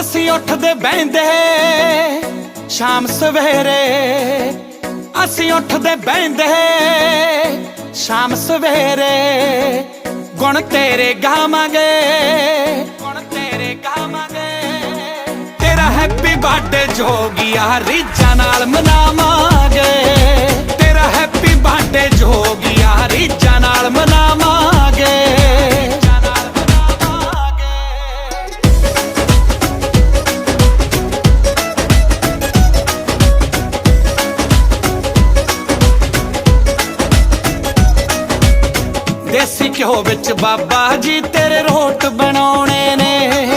ਅਸੀਂ ਉੱਠਦੇ ਬਹਿੰਦੇ ਸ਼ਾਮ ਸਵੇਰੇ। ਅਸੀਂ ਉੱਠਦੇ ਬਹਿੰਦੇ ਸ਼ਾਮ ਸਵੇਰੇ। ਗੁਣ ਤੇਰੇ ਗਾਵਾਂਗੇ ਗੁਣ ਤੇਰੇ ਗਾਵਾਂਗੇ ਤੇਰਾ ਹੈਪੀ ਬਰਥਡੇ ਜੋਗੀਆ ਰੀਜਾਂ ਨਾਲ ਮਨਾਵਾਂਗੇ। ਦੇਸੀ ਘਿਓ ਵਿੱਚ ਬਾਬਾ ਜੀ ਤੇਰੇ ਰੋਟ ਬਣਾਉਣੇ ਨੇ।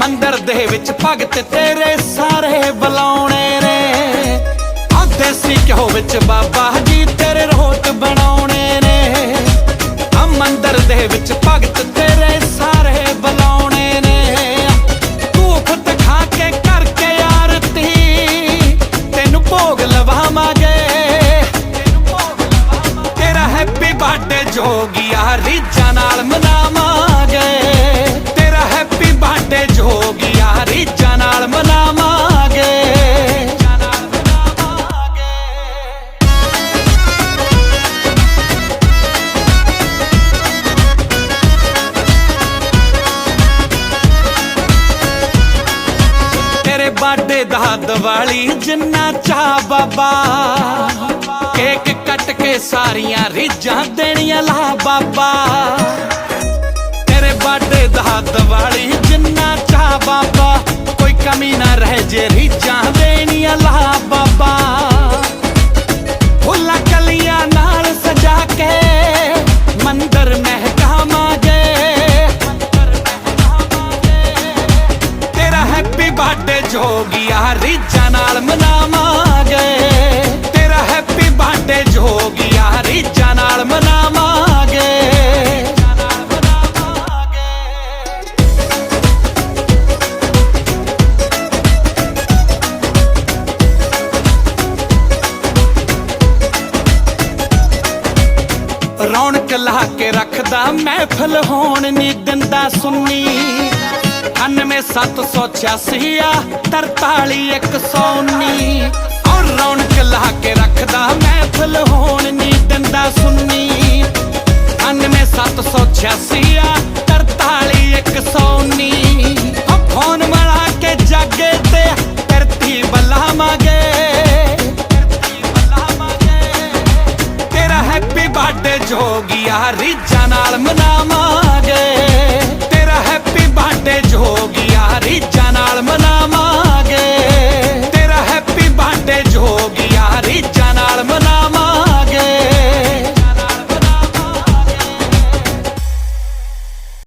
ਮੰਦਰ ਦੇ ਵਿੱਚ ਭਗਤ ਤੇਰੇ ਸਾਰੇ ਬੁਲਾਉਣੇ ਨੇ। ਆ ਦੇਸੀ ਘਿਓ ਵਿੱਚ ਬਾਬਾ ਜੀ ਤੇਰੇ ਰੋਟ ਬਣਾਉਣੇ ਨੇ। ਆ ਮੰਦਰ ਦੇ ਵਿੱਚ ਜੋਗੀਆ ਰੀਜਾਂ ਨਾਲ ਮਨਾਵਾਂਗੇ। ਤੇਰਾ ਹੈਪੀ ਬਰਥਡੇ ਜੋਗੀਆ ਰੀਜਾਂ ਨਾਲ ਮਨਾਵਾਂਗੇ ਨਾਲ ਮਨਾਵਾਂਗੇ। ਤੇਰੇ ਬਾਡੇ ਦਾ ਦੀਵਾਲੀ ਜਿੰਨਾ ਚਾਹ ਬਾਬਾ। ਸਾਰੀਆਂ ਰੀਝਾਂ ਦੇਣੀਆਂ ਲਾ ਬਾਬਾ। ਤੇਰੇ ਬਾਡੇ ਦਾ ਦੀਵਾਲੀ ਜਿੰਨਾ ਚਾਹ ਬਾਬਾ। ਕੋਈ ਕਮੀ ਨਾ ਰਹਿ ਜੇ ਰੀਝਾਂ ਦੇਣੀਆਂ ਲਾ ਬਾਬਾ। ਫੁੱਲਾਂ ਕਲੀਆਂ ਨਾਲ ਸਜਾ ਕੇ ਮੰਦਰ ਮਹਿਕਾਵਾਂਗੇ। ਮੰਦਰ ਮਹਿਕਾਵਾਂਗੇ ਤੇਰਾ ਹੈਪੀ ਬਰਥਡੇ ਜੋਗੀਆ ਰੀਝਾਂ ਨਾਲ ਮਨਾਵਾਂਗੇ। ਰੌਣਕ ਲਾ ਕੇ ਰੱਖਦਾ, ਮਹਿਫਲ ਹੋਣ ਨਹੀਂ ਦਿੰਦਾ ਸੁੰਨੀ। 97786 ਆ 43119 ਔਰ ਰੌਣਕ ਲਾ ਕੇ ਰੱਖਦਾ, ਮਹਿਫਲ ਹੋਣ ਨਹੀਂ ਦਿੰਦਾ ਸੁੰਨੀ। 97786 ਆ ਜੋਗੀਆ ਰੀਜਾਂ ਨਾਲ ਮਨਾਵਾਂਗੇ। ਤੇਰਾ ਹੈਪੀ ਬਰਥਡੇ ਜੋਗੀਆ ਰੀਜਾਂ ਨਾਲ ਮਨਾ